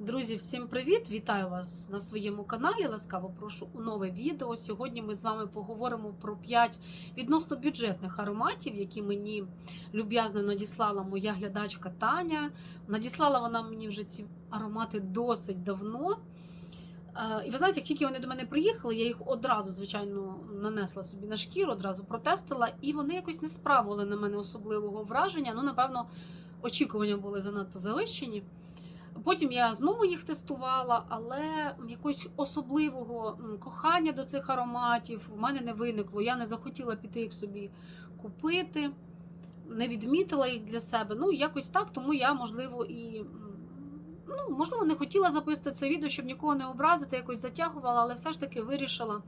Друзі, всім привіт! Вітаю вас на своєму каналі. Ласкаво прошу у нове відео. Сьогодні ми з вами поговоримо про 5 відносно бюджетних ароматів, які мені люб'язно надіслала моя глядачка Таня. Надіслала вона мені вже ці аромати досить давно. Е, І ви знаєте, як тільки вони до мене приїхали, я їх одразу, звичайно, нанесла собі на шкіру, одразу протестила, і вони якось не справили на мене особливого враження. Ну, напевно, очікування були занадто завищені. Потім я знову їх тестувала, але якогось особливого кохання до цих ароматів в мене не виникло. Я не захотіла піти їх собі купити, не відмітила їх для себе. Ну, якось так, тому я, можливо, і ну, можливо, не хотіла записати це відео, щоб нікого не образити, якось затягувала, але все ж таки вирішила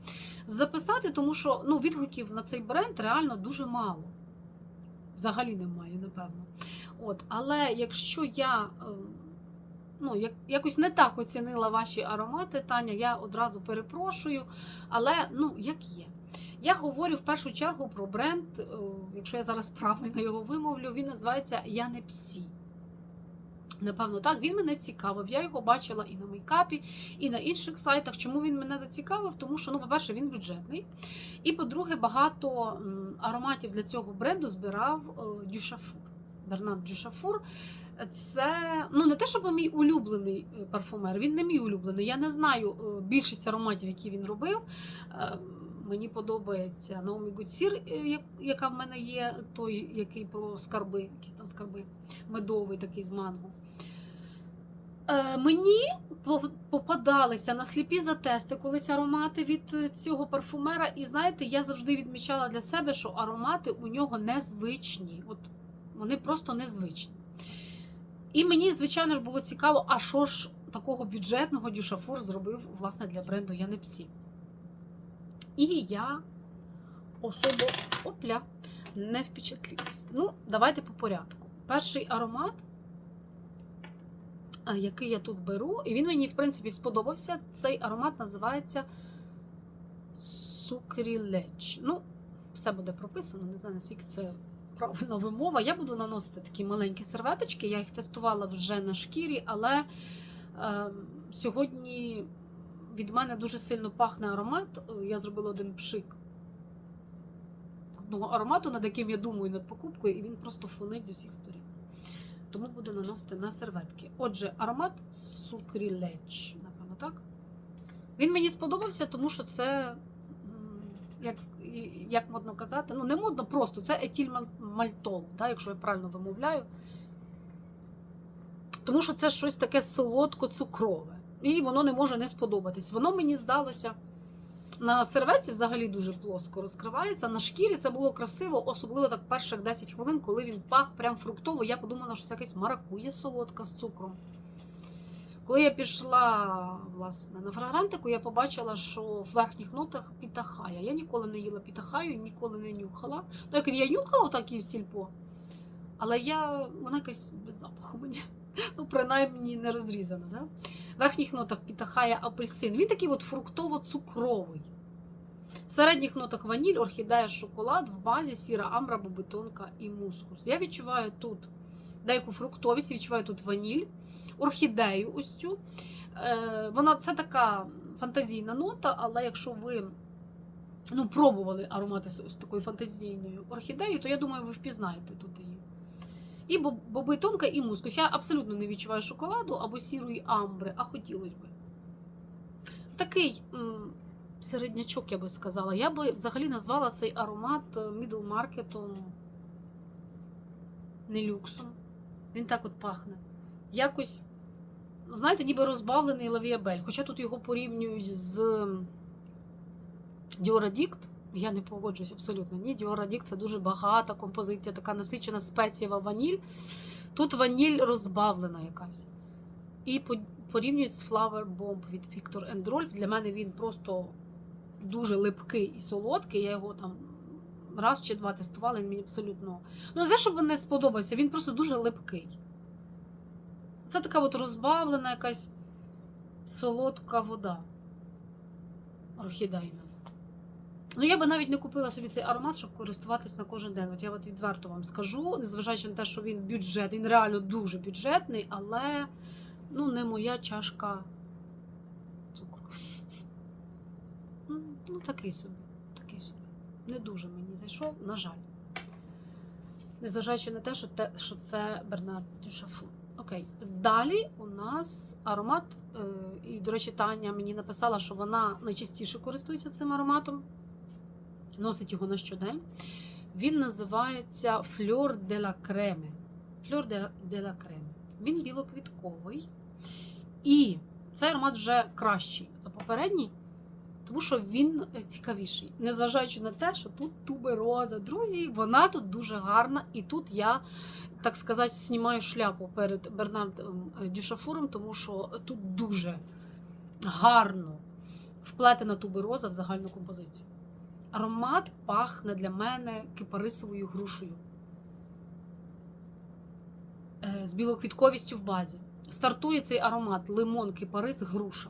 записати, тому що ну, відгуків на цей бренд реально дуже мало. Взагалі немає, напевно. От, але якщо я. Ну, як, якось не так оцінила ваші аромати, Таня, я одразу перепрошую. Але ну, як є. Я говорю в першу чергу про бренд, е, якщо я зараз правильно його вимовлю, він називається Я не псі. Напевно, так, він мене цікавив. Я його бачила і на мейкапі, і на інших сайтах. Чому він мене зацікавив? Тому що, ну, по-перше, він бюджетний. І по-друге, багато ароматів для цього бренду збирав е, Дюшафур. Бернард Дюшафур. Це ну не те, щоб мій улюблений е, парфумер. Він не мій улюблений. Я не знаю е, більшість ароматів, які він робив. Е, Мені подобається Наомі Гуцір, яка в мене є, той, який про скарби, якісь там скарби, медовий такий з манго. Мені попадалися на сліпі затести колись аромати від цього парфумера. І знаєте, я завжди відмічала для себе, що аромати у нього незвичні. От вони просто незвичні. І мені, звичайно ж, було цікаво, а що ж такого бюджетного дюшафур зробив власне для бренду Я не псі. І я особо опля не впечатлілась. Ну, давайте по порядку. Перший аромат, який я тут беру, і він мені, в принципі, сподобався. Цей аромат називається Сукрілеч. Ну, все буде прописано, не знаю, наскільки це правильна вимова. Я буду наносити такі маленькі серветочки. Я їх тестувала вже на шкірі, але е, сьогодні від мене дуже сильно пахне аромат. Я зробила один пшик одного аромату, над яким я думаю над покупкою, і він просто фонить з усіх сторін. Тому буду наносити на серветки. Отже, аромат Сукрілеч, напевно, так? Він мені сподобався, тому що це, як, як модно казати, ну не модно просто, це етільмальтол, да, якщо я правильно вимовляю. Тому що це щось таке солодко-цукрове. І воно не може не сподобатись. Воно мені здалося. На серветці взагалі дуже плоско розкривається. На шкірі це було красиво, особливо так перших 10 хвилин, коли він пах прям фруктово. Я подумала, що це якась маракуя солодка з цукром. Коли я пішла власне, на фрагрантику, я побачила, що в верхніх нотах пітахая. Я ніколи не їла пітахаю, ніколи не нюхала. Ну, як я нюхала так і в сільпо, але я, вона якась без запаху мені. Ну, принаймні не розрізана. Да? В верхніх нотах пітахая апельсин. Він такий от фруктово-цукровий. В середніх нотах ваніль, орхідея, шоколад, в базі сіра амбра, бобетонка і мускус. Я відчуваю тут деяку фруктовість, відчуваю тут ваніль, орхідею ось цю. Е, вона це така фантазійна нота, але якщо ви ну, пробували аромати з такою фантазійною орхідеєю, то я думаю, ви впізнаєте тут її. І боб- бобетонка, і мускус. Я абсолютно не відчуваю шоколаду або сірої амбри, а хотілося б. Такий м, середнячок, я би сказала. Я би взагалі назвала цей аромат middle маркетом, не люксом. Він так от пахне. Якось, знаєте, ніби розбавлений лавіабель. Хоча тут його порівнюють з Діорадікт. Я не погоджуюсь абсолютно. Ні, Діорадікт це дуже багата композиція, така насичена спецієва ваніль. Тут ваніль розбавлена якась. І порівнюють з Flower Bomb від Victor Rolf. Для мене він просто дуже липкий і солодкий. Я його там раз чи два тестувала, він мені абсолютно. Ну, не те, щоб не сподобався, він просто дуже липкий. Це така от розбавлена якась солодка вода. Орхідейна. Ну, я би навіть не купила собі цей аромат, щоб користуватись на кожен день. От я от відверто вам скажу, незважаючи на те, що він бюджет, він реально дуже бюджетний, але ну, не моя чашка цукру. Ну, такий собі. Не дуже мені зайшов, на жаль. Незважаючи на те, що, те, що це Бернард Дюшафу. Окей, далі у нас аромат. е, І, до речі, Таня мені написала, що вона найчастіше користується цим ароматом, носить його на щодень. Він називається Fleur de la Creme. Fleur de, la Creme. Він білоквітковий. І цей аромат вже кращий за попередній, тому що він цікавіший. Незважаючи на те, що тут тубероза, друзі, вона тут дуже гарна. І тут я, так сказати, знімаю шляпу перед Бернардом Дюшафуром, тому що тут дуже гарно вплетена тубероза в загальну композицію. Аромат пахне для мене кипарисовою грушею Е, з білоквітковістю в базі. Стартує цей аромат лимон, кипарис, груша.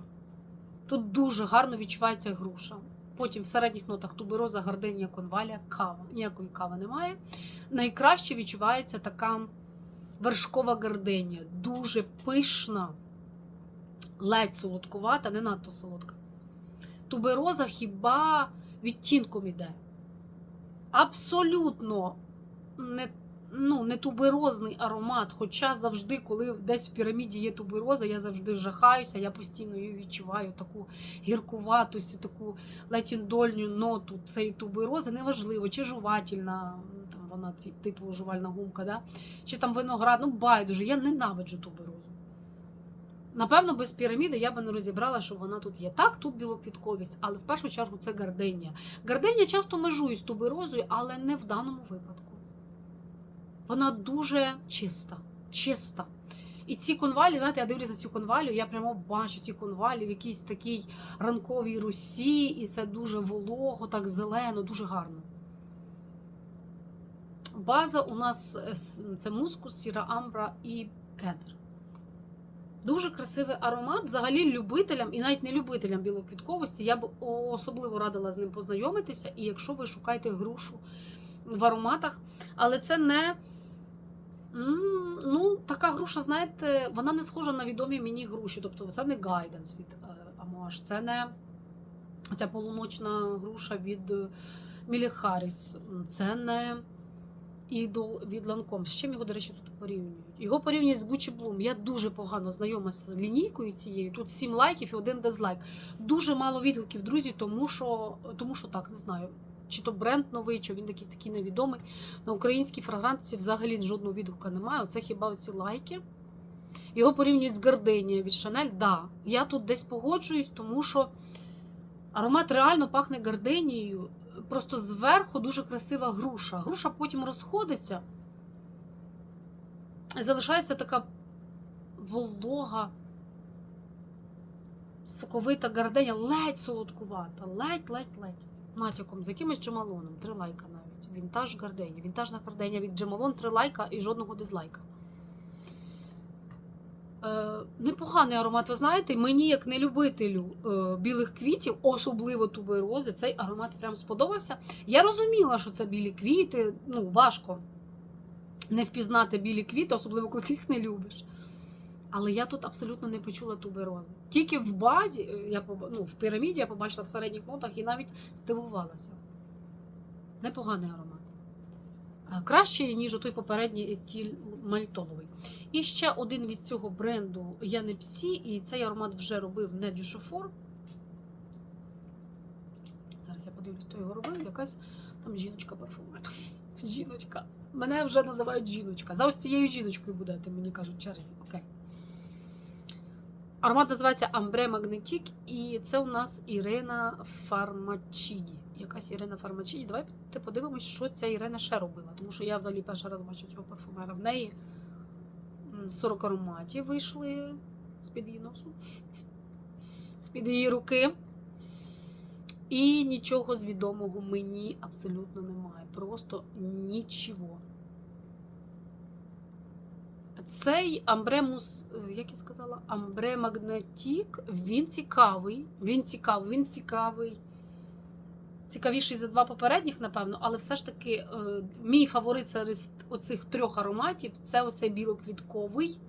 Тут дуже гарно відчувається груша. Потім в середніх нотах тубероза, гарденія, конвалія, кава. Ніякої кави немає. Найкраще відчувається така вершкова гарденія. Дуже пишна, ледь солодкувата, не надто солодка. Тубероза хіба відтінком іде. Абсолютно не, ну, не туберозний аромат. Хоча завжди, коли десь в піраміді є тубероза, я завжди жахаюся, я постійно її відчуваю таку гіркуватусь, таку латіндольню ноту цієї туберози. Неважливо, чи жувательна, вона типу жувальна гумка, да? чи там виноград. Ну, байдуже, я ненавиджу туберозу. Напевно, без піраміди я би не розібрала, що вона тут є. Так, тут білоквітковість, але в першу чергу це гарденія. Гарденія часто межує з туберозою, але не в даному випадку. Вона дуже чиста, чиста. І ці конвалі, знаєте, я дивлюся цю конвалю, я прямо бачу ці конвалі в якійсь такій ранковій русі, і це дуже волого, так зелено, дуже гарно. База у нас е, це мускус, сіра амбра і кедр. Дуже красивий аромат. Взагалі любителям і навіть не любителям білоквітковості я б особливо радила з ним познайомитися. І якщо ви шукаєте грушу в ароматах, але це не ну, така груша, знаєте, вона не схожа на відомі мені груші. Тобто це не гайденс від е, Амуаш, це не ця полуночна груша від е, Мілі Харріс, це не ідол від Ланком. З чим його, до речі, тут порівнюють? Його порівнюють з Gucci Bloom. Я дуже погано знайома з лінійкою цією. Тут 7 лайків і один дизлайк. Дуже мало відгуків, друзі, тому що, тому що так, не знаю. Чи то бренд новий, чи він якийсь такий невідомий. На українській фрагрантці взагалі жодного відгука немає. Оце хіба оці лайки. Його порівнюють з Гарденія від Шанель. Да, я тут десь погоджуюсь, тому що аромат реально пахне гарденією. Просто зверху дуже красива груша. Груша потім розходиться. І залишається така волога, соковита гарденя, ледь солодкувата, ледь-ледь-ледь. Натяком, з якимось джемалоном, три лайка навіть. Вінтаж гардені. Вінтажна гарденя від джемалон, три лайка і жодного дизлайка. Е, непоганий аромат, ви знаєте, мені, як не любителю е, білих квітів, особливо туберози, цей аромат прям сподобався. Я розуміла, що це білі квіти, ну, важко не впізнати білі квіти, особливо коли ти їх не любиш. Але я тут абсолютно не почула туберози. Тільки в базі, е, я ну, в піраміді я побачила в середніх нотах і навіть здивувалася. Непоганий аромат. Е, Кращий, ніж той попередній тіль мальтоновий. І ще один від цього бренду Я не псі, і цей аромат вже робив не Дюшофор. Зараз я подивлюсь, хто його робив. Якась там жіночка парфумер. Жіночка. Мене вже називають жіночка. За ось цією жіночкою будете, мені кажуть, черзі. Окей. Аромат називається Амбре Магнетік, і це у нас Ірена Фармачіді. Якась Ірена Фармачіді. Давайте подивимось, що ця Ірена ще робила. Тому що я взагалі перший раз бачу цього парфумера. В неї м, 40 ароматів вийшли з-під її носу, з-під її руки. І нічого з відомого мені абсолютно немає. Просто нічого. Цей Амбремус, е, як я сказала, Амбре Магнетік, він цікавий. Він цікавий, він цікавий. Цікавіший за два попередніх, напевно, але все ж таки е, мій фаворит серед оцих трьох ароматів це оцей білоквітковий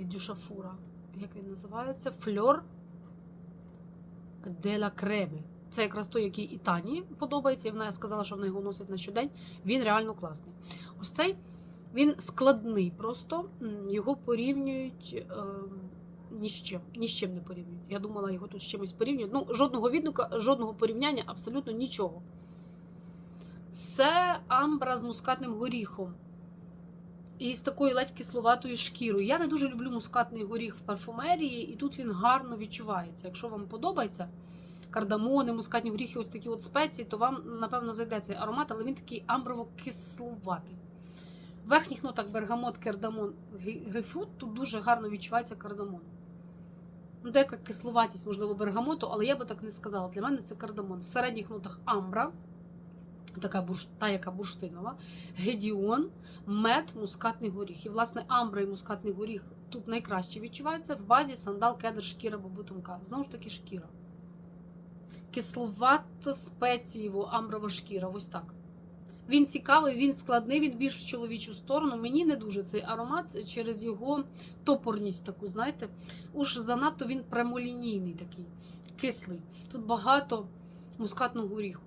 від Дюшафура. Як він називається? Фльор де ла Креме. Це якраз той, який і Тані подобається. І вона сказала, що вона його носить на щодень. Він реально класний. Ось цей він складний, просто його порівнюють е, ні з чим, ні з чим не порівнюють. Я думала, його тут з чимось порівнюють. Ну, жодного відгука, жодного порівняння, абсолютно нічого. Це амбра з мускатним горіхом. І з такою ледь кисловатою шкірою. Я не дуже люблю мускатний горіх в парфумерії, і тут він гарно відчувається. Якщо вам подобається кардамони, мускатні горіхи, ось такі от спеції, то вам, напевно, зайде цей аромат, але він такий амброво-кисловатий. В верхніх нотах бергамот, кардамон, гі- грейпфрут, тут дуже гарно відчувається кардамон. Ну, деяка кисловатість, можливо, бергамоту, але я би так не сказала. Для мене це кардамон. В середніх нотах амбра, така бурш, та, яка бурштинова, гедіон, мед, мускатний горіх. І, власне, амбра і мускатний горіх тут найкраще відчувається. В базі сандал, кедр, шкіра, бабутунка. Знову ж таки, шкіра. Кисловато спецієво амброва шкіра. Ось так. Він цікавий, він складний, він більш в чоловічу сторону. Мені не дуже цей аромат через його топорність таку, знаєте. Уж занадто він прямолінійний такий, кислий. Тут багато мускатного горіху,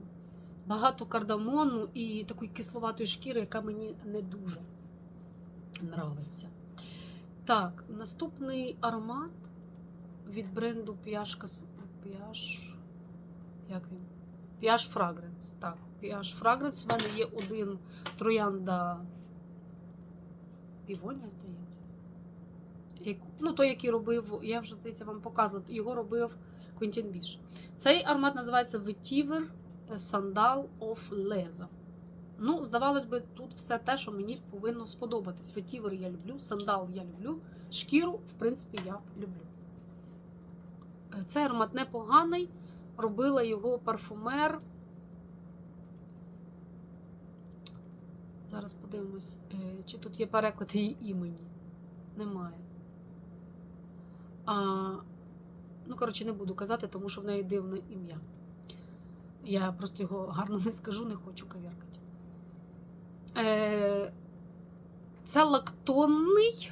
багато кардамону і такої кисловатої шкіри, яка мені не дуже нравиться. Так, наступний аромат від бренду П'яшка. П'яш. Як він? П'яш Фрагренс. Так, П'яш Фрагренс. В мене є один троянда півонія, здається. Ну, той, який робив, я вже здається вам показувала, його робив Квінтін Біш. Цей аромат називається Vetiver Sandal of Leza. Ну, здавалось би, тут все те, що мені повинно сподобатись. Ветівер я люблю, сандал я люблю, шкіру, в принципі, я люблю. Е, Цей аромат непоганий. Робила його парфумер. Зараз подивимось, е, чи тут є переклад її імені. Немає. А, ну, коротше, не буду казати, тому що в неї дивне ім'я. Я просто його гарно не скажу, не хочу кав'яркати. Е, це лактонний,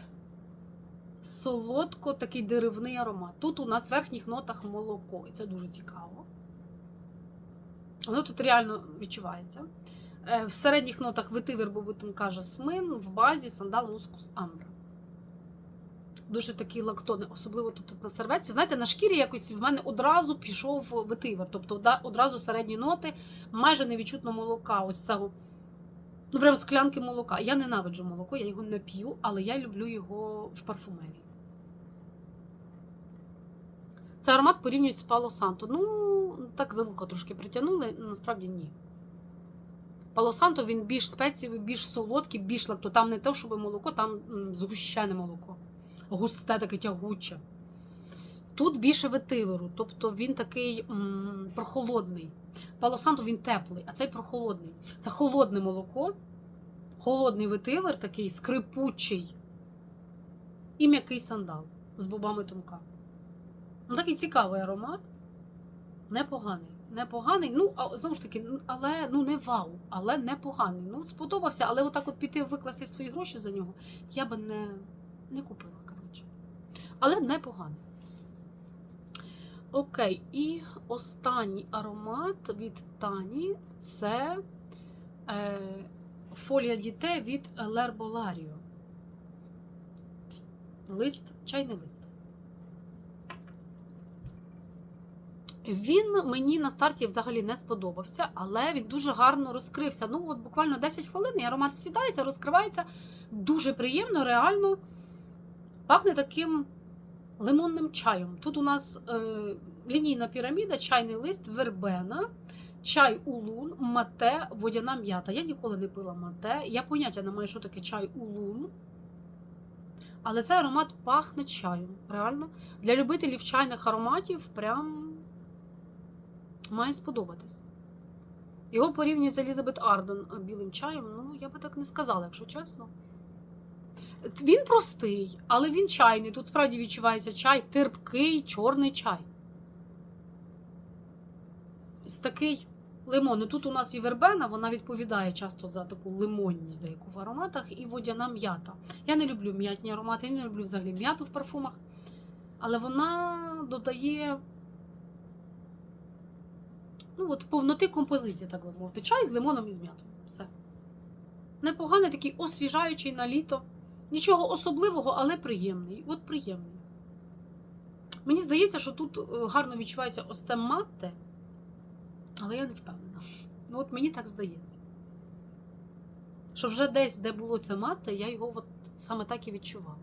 солодко такий деревний аромат. Тут у нас в верхніх нотах молоко, і це дуже цікаво. Воно тут реально відчувається. Е, В середніх нотах ветивер бобутинка жасмин, в базі сандал мускус амбра. Дуже такі лактони, особливо тут на серветці. Знаєте, на шкірі якось в мене одразу пішов ветивер. Тобто одразу середні ноти, майже не відчутно молока. Ось цього. Ну, прям склянки молока. Я ненавиджу молоко, я його не п'ю, але я люблю його в парфумерії. Цей аромат порівнюють з Пало Санто. Ну, так за вухо трошки притягнули, насправді ні. Пало Санто він більш спецієвий, більш солодкий, більш лакто. Там не те, щоб молоко, там згущене молоко. Густе таке тягуче. Тут більше ветиверу, тобто він такий м, прохолодний. Пало Санто він теплий, а цей прохолодний. Це холодне молоко, холодний ветивер, такий скрипучий і м'який сандал з бобами тонка. Ну, такий цікавий аромат. Непоганий. Непоганий. Ну, а знову ж таки, але ну не вау, але непоганий. Ну, сподобався, але отак от піти викласти свої гроші за нього я би не, не купила, коротше. Але непоганий. Окей, і останній аромат від Тані це е, фолія діте від Лерболаріо. Лист, чайний лист. Він мені на старті взагалі не сподобався, але він дуже гарно розкрився. Ну, от буквально 10 хвилин і аромат всідається, розкривається. Дуже приємно, реально пахне таким лимонним чаєм. Тут у нас е, лінійна піраміда, чайний лист, вербена, чай улун, мате, водяна м'ята. Я ніколи не пила мате. Я поняття не маю, що таке чай улун. Але цей аромат пахне чаєм. Реально. Для любителів чайних ароматів прям має сподобатись. Його порівнюють з Елізабет Арден білим чаєм. Ну, я би так не сказала, якщо чесно. Він простий, але він чайний. Тут справді відчувається чай, терпкий, чорний чай. Ось такий Лимон. Ну, Тут у нас і вербена, вона відповідає часто за таку лимонність деяку в ароматах, і водяна м'ята. Я не люблю м'ятні аромати, я не люблю взагалі м'яту в парфумах, але вона додає ну, от, повноти композиції, так би мовити. Чай з лимоном і з м'ятою. Все. Непоганий, такий освіжаючий на літо. Нічого особливого, але приємний. От приємний. Мені здається, що тут е, гарно відчувається ось це мате, але я не впевнена. Ну, от мені так здається. Що вже десь, де було це мате, я його от саме так і відчувала.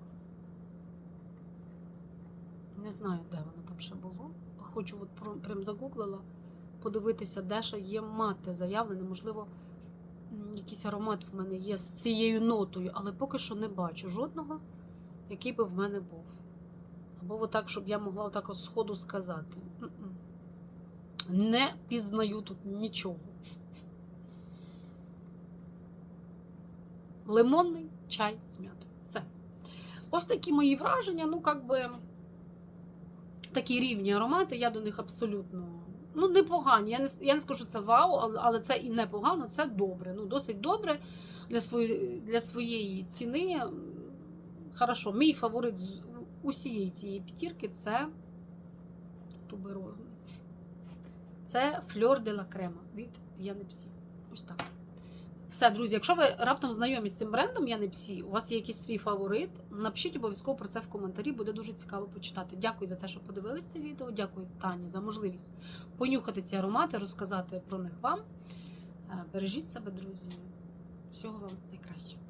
Не знаю, де воно там ще було. Хочу, от прям загуглила, подивитися, де ще є мате заявлене. Можливо, якийсь аромат в мене є з цією нотою, але поки що не бачу жодного, який би в мене був. Або отак, щоб я могла отак от сходу сказати. Не пізнаю тут нічого. Лимонний чай з м'ятою. Все. Ось такі мої враження. Ну, як би такі рівні аромати, я до них абсолютно ну, непогані. Я не, я не скажу, що це вау, але, це і непогано, це добре. Ну, досить добре для, свої, для своєї ціни. Хорошо, мій фаворит з усієї цієї п'ятірки це туберозний. Це фльор де ла крема від Янепсі. Ось так. Все, друзі, якщо ви раптом знайомі з цим брендом я не псі, у вас є якийсь свій фаворит, напишіть обов'язково про це в коментарі, буде дуже цікаво почитати. Дякую за те, що подивились це відео. Дякую Тані за можливість понюхати ці аромати, розказати про них вам. Е, Бережіть себе, друзі. Всього вам найкращого.